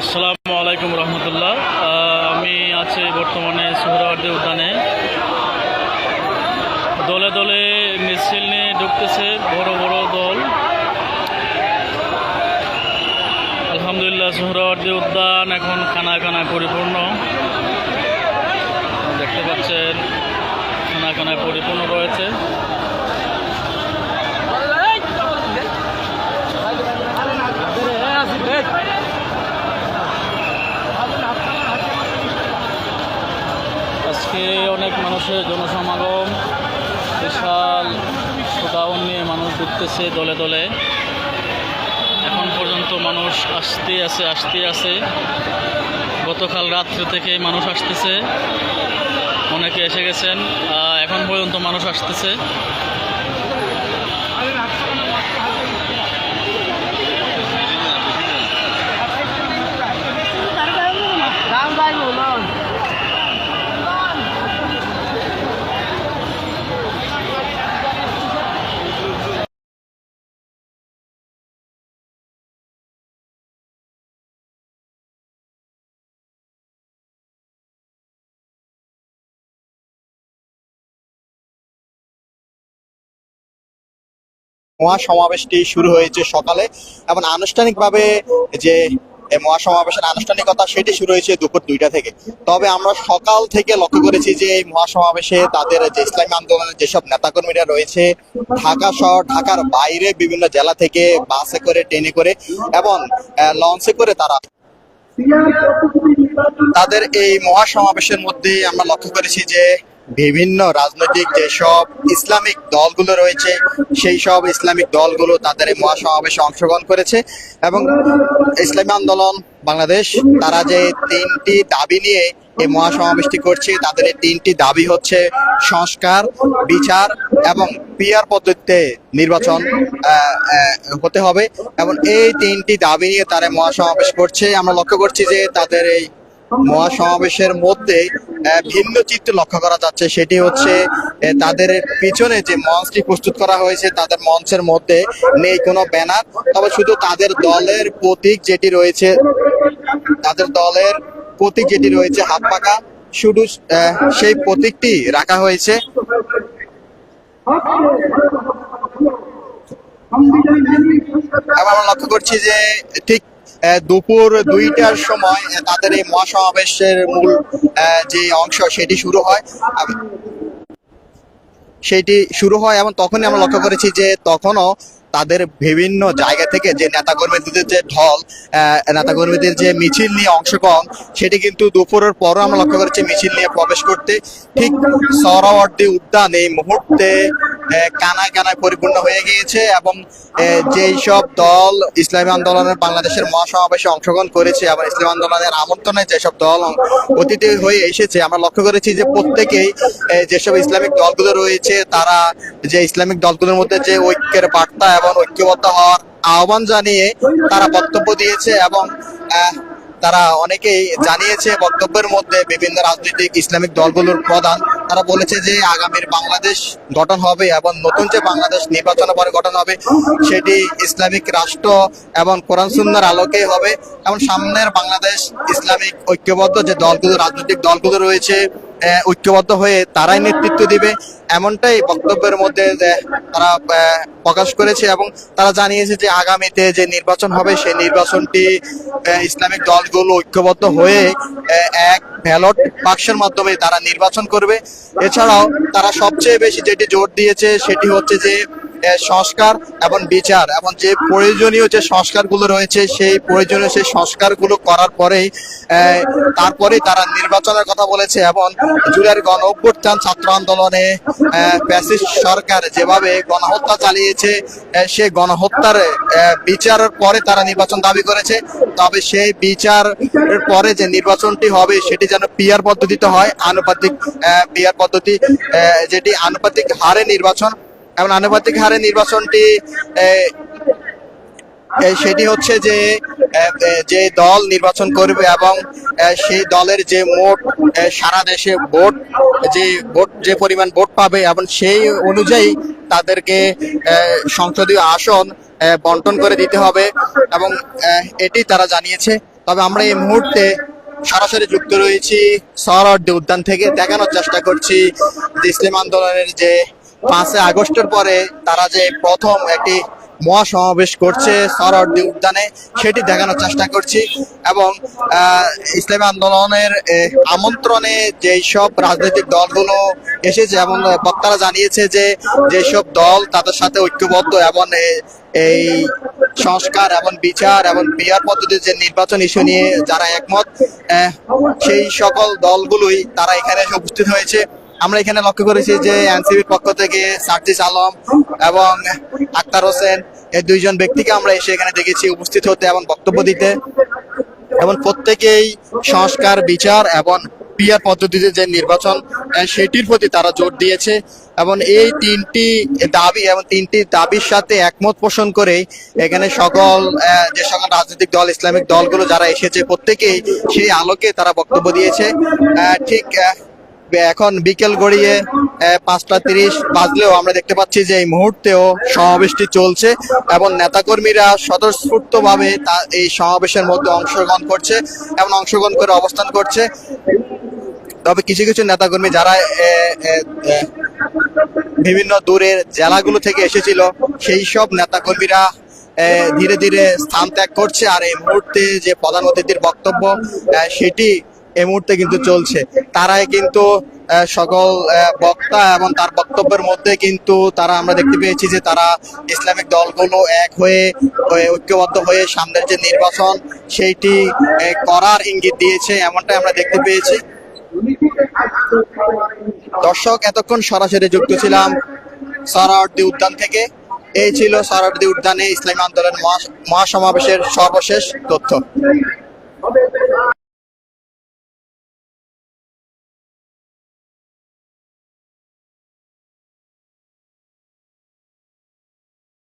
আসসালামু আলাইকুম রহমতুল্লাহ। আমি আছি বর্তমানে সোহরাওয়ার্দী উদ্যানে। দলে দলে মিছিল নিয়ে ঢুকতেছে বড় বড় দল। আলহামদুলিল্লাহ সোহরাওয়ার্দী উদ্যান এখন খানা খানায় পরিপূর্ণ। দেখতে পাচ্ছেন, খানা খানায় পরিপূর্ণ রয়েছে আজকে অনেক মানুষের জনসমাগম, বিশাল শোডাউন নিয়ে মানুষ ঘুরতেছে দলে দলে। এখন পর্যন্ত মানুষ আসতে আছে আসতে আছে। গতকাল রাত্রে থেকে মানুষ আসতেছে। অনেকে এসে গেছেন এখন পর্যন্ত মানুষ আসতেছে। মহাসমাবেশটি শুরু হয়েছে সকালে এবং আনুষ্ঠানিকভাবে যে মহাসমাবেশের আনুষ্ঠানিকতা সেটি শুরু হয়েছে দুপুর দুইটা থেকে। তবে আমরা সকাল থেকে লক্ষ্য করেছি যে এই মহাসমাবেশে তাদের যে ইসলামী আন্দোলনের যেসব নেতাকর্মীরা রয়েছে, ঢাকা শহর, ঢাকার বাইরে বিভিন্ন জেলা থেকে বাসে করে, ট্রেনে করে এবং লঞ্চে করে তারা তাদের এই মহাসমাবেশের মধ্যে আমরা লক্ষ্য করেছি যে বিভিন্ন রাজনৈতিক যেসব ইসলামিক দলগুলো রয়েছে, সেই সব ইসলামিক দলগুলো তাদের এই মহাসমাবেশে অংশগ্রহণ করেছে এবং ইসলামী আন্দোলন, বাংলাদেশ, তারা যে তিনটি দাবি নিয়ে এই মহাসমাবেশটি করছে, তাদের এই তিনটি দাবি হচ্ছে সংস্কার, বিচার এবং পিয়ার পদ্ধতিতে নির্বাচন হতে হবে এবং এই তিনটি দাবি নিয়ে তারা মহাসমাবেশ করছে। আমরা লক্ষ্য করছি যে তাদের এই মহাসমাবেশের মধ্যে ভিন্ন চিত্র লক্ষ্য করা যাচ্ছে। সেটি হচ্ছে তাদের পিছনে যে মঞ্চটি প্রস্তুত করা হয়েছে, তাদের মঞ্চের মধ্যে নেই কোনো ব্যানার। তবে শুধু তাদের দলের প্রতীক যেটি রয়েছে, তাদের দলের প্রতীক যেটি রয়েছে, হাত পাকা। শুধু সেই প্রতীকটি রাখা হয়েছে। এবং আমরা লক্ষ্য করছি যে, ঠিক দুপুর দুইটার সময় তাদের এই মহাসমাবেশের মূল যে অংশ সেটি শুরু হয়। সেটি শুরু হয় এবং তখনই আমরা লক্ষ্য করেছি যে তখনও তাদের বিভিন্ন জায়গা থেকে যে নেতাকর্মীদের যে ঢল নেতাকর্মীদের যে মিছিল নিয়ে অংশগ্রহণ সেটি কিন্তু দুপুরের পরও আমরা লক্ষ্য করেছি মিছিল নিয়ে প্রবেশ করতে। ঠিক সরাওয়ার্দী উদ্যান এই মুহূর্তে কানায় কানায় পরিপূর্ণ হয়ে গিয়েছে এবং যেই সব দল ইসলামী আন্দোলনের বাংলাদেশের মহাসমাবেশে অংশগ্রহণ করেছে এবং ইসলাম আন্দোলনের আমন্ত্রণে যেসব দল অং- অতিথি হয়ে এসেছে, আমরা লক্ষ্য করেছি যে প্রত্যেকেই যেসব ইসলামিক দলগুলো রয়েছে, তারা যে ইসলামিক দলগুলোর মধ্যে যে ঐক্যের বার্তা এবং ঐক্যবদ্ধ হওয়ার আহ্বান জানিয়ে তারা বক্তব্য দিয়েছে এবং তারা অনেকেই জানিয়েছে বক্তব্যের মধ্যে বিভিন্ন রাজনৈতিক ইসলামিক দলগুলোর প্রধান তারা বলেছে যে আগামীর বাংলাদেশ গঠন হবে এবং নতুন যে বাংলাদেশ নির্বাচন পরে গঠন হবে, সেটি ইসলামিক রাষ্ট্র এবং কোরআন সুন্নার আলোকেই হবে। এবং সামনের বাংলাদেশ ইসলামিক ঐক্যবদ্ধ যে দলগুলো, রাজনৈতিক দলগুলো রয়েছে ঐক্যবদ্ধ হয়ে তারাই নেতৃত্ব দিবে। এমনটাই বক্তব্যের মধ্যে তারা প্রকাশ করেছে এবং তারা জানিয়েছে যে আগামীতে যে নির্বাচন হবে, সেই নির্বাচনটি ইসলামিক দলগুলো ঐক্যবদ্ধ হয়ে এক ব্যালট বাক্সের মাধ্যমে তারা নির্বাচন করবে। এছাড়াও তারা সবচেয়ে বেশি যেটি জোর দিয়েছে, সেটি হচ্ছে যে সংস্কার এবং বিচার এবং যে প্রয়োজনীয় যে সংস্কারগুলো রয়েছে সেই প্রয়োজনীয় সেই সংস্কারগুলো করার পরেই তারপরেই তারা নির্বাচনের কথা বলেছে এবং জুলাইয়ের গণ অভ্যুত্থান ছাত্র আন্দোলনে আহ, ফ্যাসিস্ট সরকার যেভাবে গণহত্যা চালিয়েছে সে গণহত্যার বিচারের পরে তারা নির্বাচন দাবি করেছে। তবে সেই বিচার পরে যে নির্বাচনটি হবে সেটি যেন পিয়ার পদ্ধতিতে হয় আনুপাতিক পিয়ার পদ্ধতি যেটি আনুপাতিক হারে নির্বাচন এবং আনুপাতিক হারে নির্বাচনটি সেটি হচ্ছে যে যে দল নির্বাচন করবে এবং সেই দলের যে মোট সারা দেশে ভোট, যে ভোট, যে পরিমাণ ভোট পাবে এবং সেই অনুযায়ী তাদেরকে সংসদীয় আসন বন্টন করে দিতে হবে এবং এটি তারা জানিয়েছে। তবে আমরা এই মুহূর্তে সরাসরি যুক্ত রয়েছি সরহদ্দি উদ্যান থেকে। দেখানোর চেষ্টা করছি যে আন্দোলনের যে পাঁচই আগস্টের পরে তারা যে প্রথম একটি মহাসমাবেশ করছে সরহদ্দি উদ্যানে, সেটি দেখানোর চেষ্টা করছি এবং ইসলামী আন্দোলনের আমন্ত্রণে যেই সব রাজনৈতিক দলগুলো এসেছে এবং বক্তারা জানিয়েছে যে যেসব দল তাদের সাথে ঐক্যবদ্ধ এবং এই সংস্কার এবং বিচার এবং বিহার পদ্ধতির যে নির্বাচন ইস্যু নিয়ে যারা একমত সেই সকল দলগুলোই তারা এখানে উপস্থিত হয়েছে। আমরা এখানে লক্ষ্য করেছি যে এনসিবির পক্ষ থেকে সার্জিস আলম এবং আক্তার হোসেন এই দুইজন ব্যক্তিকে আমরা এসে এখানে দেখেছি উপস্থিত হতে এবং বক্তব্য দিতে। এবং প্রত্যেকেই সংস্কার, বিচার এবং পিয়ার পদ্ধতিতে যে নির্বাচন সেটির প্রতি তারা জোর দিয়েছে এবং এই তিনটি দাবি এবং তিনটি দাবির সাথে একমত পোষণ করে এখানে সকল যে সকল রাজনৈতিক দল, ইসলামিক দলগুলো যারা এসেছে, প্রত্যেকেই সেই আলোকে তারা বক্তব্য দিয়েছে। ঠিক এখন বিকেল গড়িয়ে পাঁচটা তিরিশ বাজলেও আমরা দেখতে পাচ্ছি যে এই মুহূর্তেও সমাবেশটি চলছে এবং নেতাকর্মীরা স্বতঃস্ফূর্ত ভাবে এই সমাবেশের মধ্যে অংশগ্রহণ করছে এবং অংশগ্রহণ করে অবস্থান করছে। তবে কিছু কিছু নেতাকর্মী যারা বিভিন্ন দূরের জেলাগুলো থেকে এসেছিল, সেই সব নেতাকর্মীরা ধীরে ধীরে স্থান ত্যাগ করছে। আর এই মুহূর্তে যে প্রধান অতিথির বক্তব্য সেটি এই মুহূর্তে কিন্তু চলছে। তারাই কিন্তু সকল বক্তা এবং তার বক্তব্যের মধ্যে কিন্তু তারা আমরা দেখতে পেয়েছি যে তারা ইসলামিক দলগুলো এক হয়ে ঐক্যবদ্ধ হয়ে সামনের যে নির্বাচন, সেইটি করার ইঙ্গিত দিয়েছে, এমনটাই আমরা দেখতে পেয়েছি। দর্শক, এতক্ষণ সরাসরি যুক্ত ছিলাম সারার্দি উদ্যান থেকে। এই ছিল সারার্দি উদ্যানে ইসলামী আন্দোলন মহা- মহাসমাবেশের সর্বশেষ তথ্য।